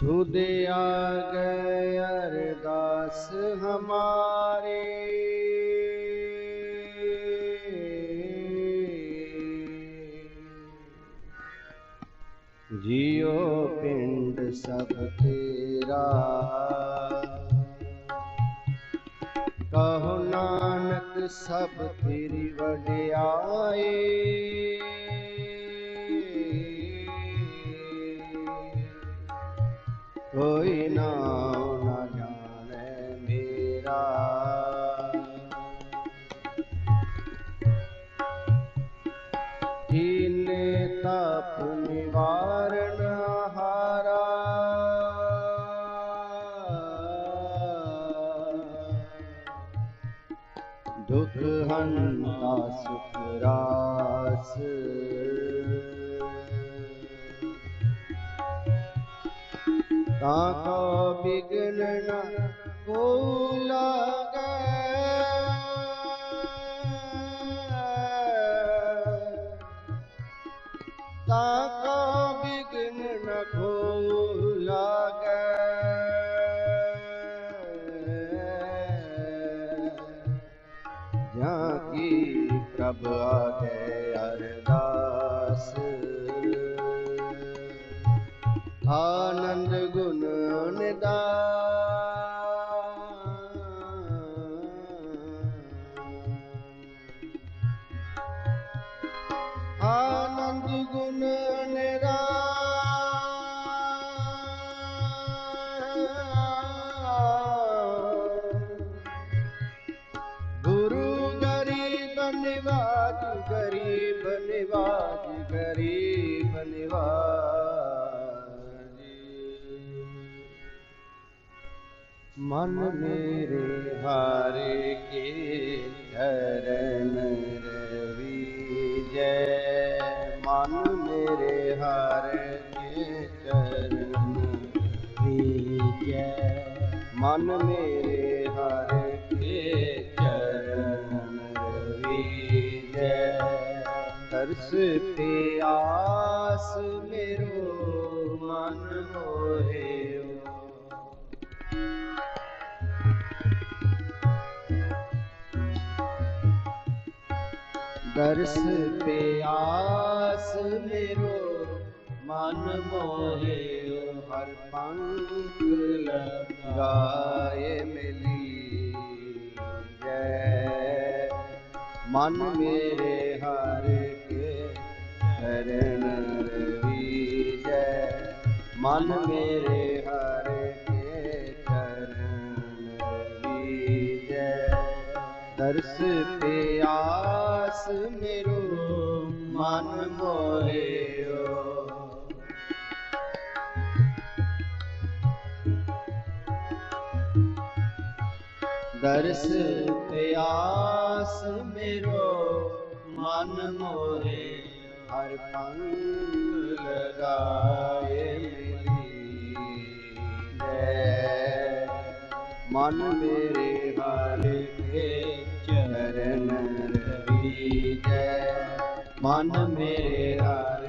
तुद आ गए अरदास हमारे। जियो पिंड सब तेरा। कहो नानक सब तेरी वडियाई नाम न जाने मेरा। दीन तप निवारण हारा। दुख हंता सुख रास। ताको बिघ्न को लागे गुण गुरु गरीब निवाज गरीब निवाज गरीब निवाज मन मेरे हारे के चरण मेरे हारे के चरण रवि जय मन मेरे हारे के चरण रवि जय तरस पे आस मेरो मन मोहे दर्श पे आस मेरो मन मोहे हर पंख लगाए मिली जय मन मेरे हर के शरण रवि जय मन मेरे हर के चरण रवि जय दर्श पे आस मेरो मन मोहियो दर्श पे आस मेरो मन मोहे हर पंग लगाए मिली जय मन मेरे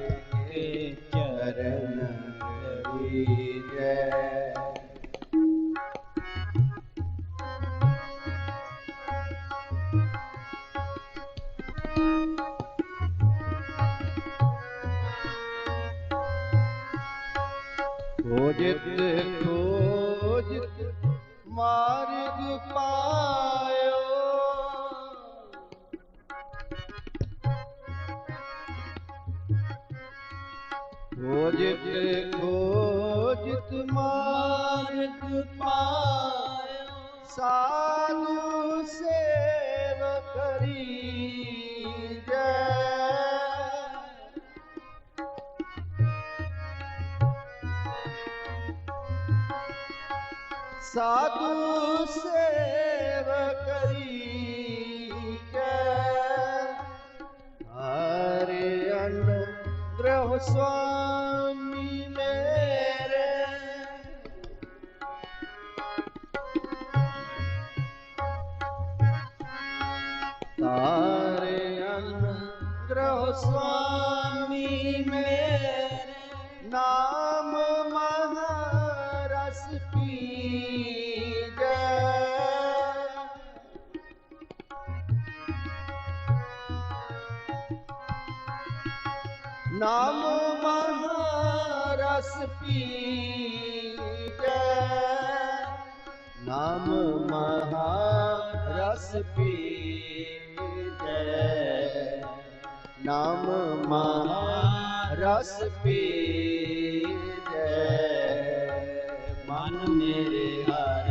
ਜਿਤ ਖੋਜਿਤ ਮਾਰਗ ਪਾਇਓ। ਖੋਜਿਤ ਖੋਜਿਤ ਮਾਰਗ ਪਾਇਓ। ਸਾਧੂ ਸੇਵ ਕਰੀ साधु सेव करी हरे अनुग्रह स्वामी मेरे। तारे अनुग्रह स्वामी मेरे। नाम नाम महारस पी गए नाम महारस पी गए नाम महारस पी गए मन मेरे हर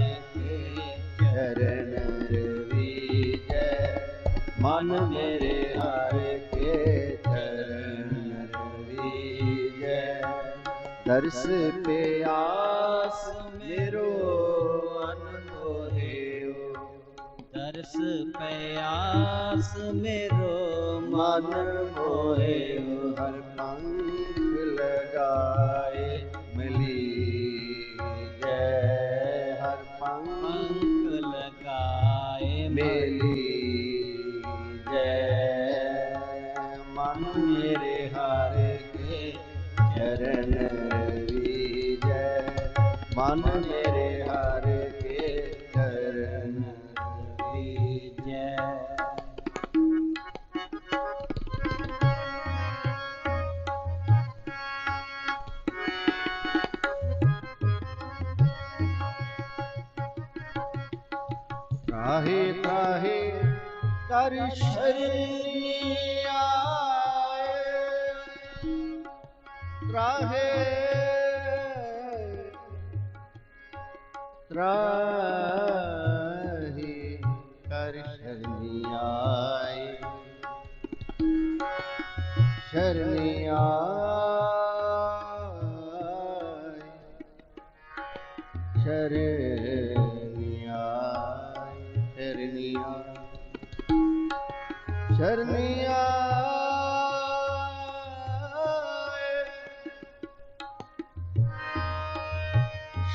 के दर्श पे आस मेरो अनमोहे दर्श प्यास मेरो मन मोहे हर पंख लगाए मिली जय। हर पंख लगाए मेली जय। मन मेरे हर के चरण मन मेरे हर के चरण त्राहे त्राहे कर शरणी आए त्राहे कर शरणी आए शरणी आए शरनिया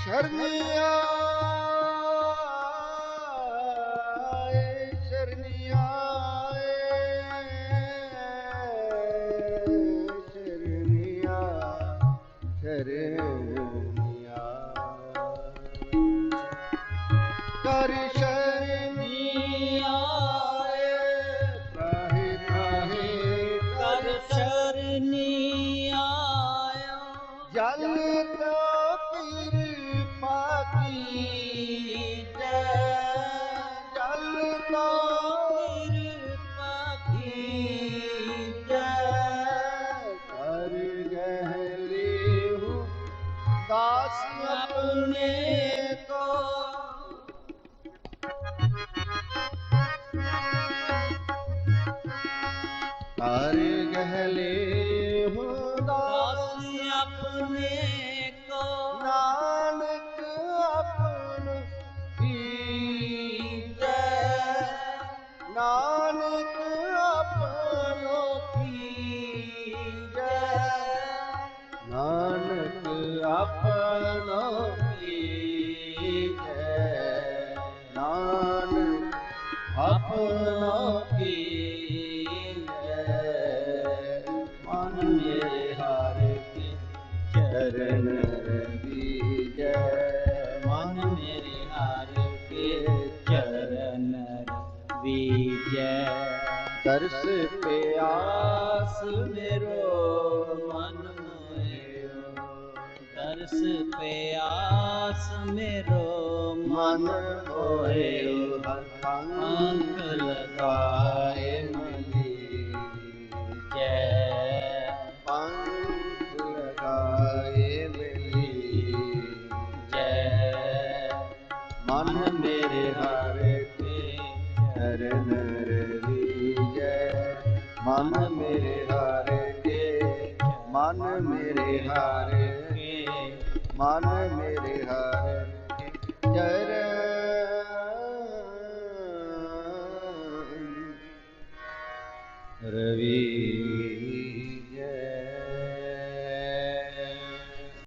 शरनिया Hare कर गहले हो दास अपने दर्श पे आस मेरो मन मोयो दर्श पे आस मेरो मन मन मेरे हार के मन मेरे हार के मन मेरे हर के રવિ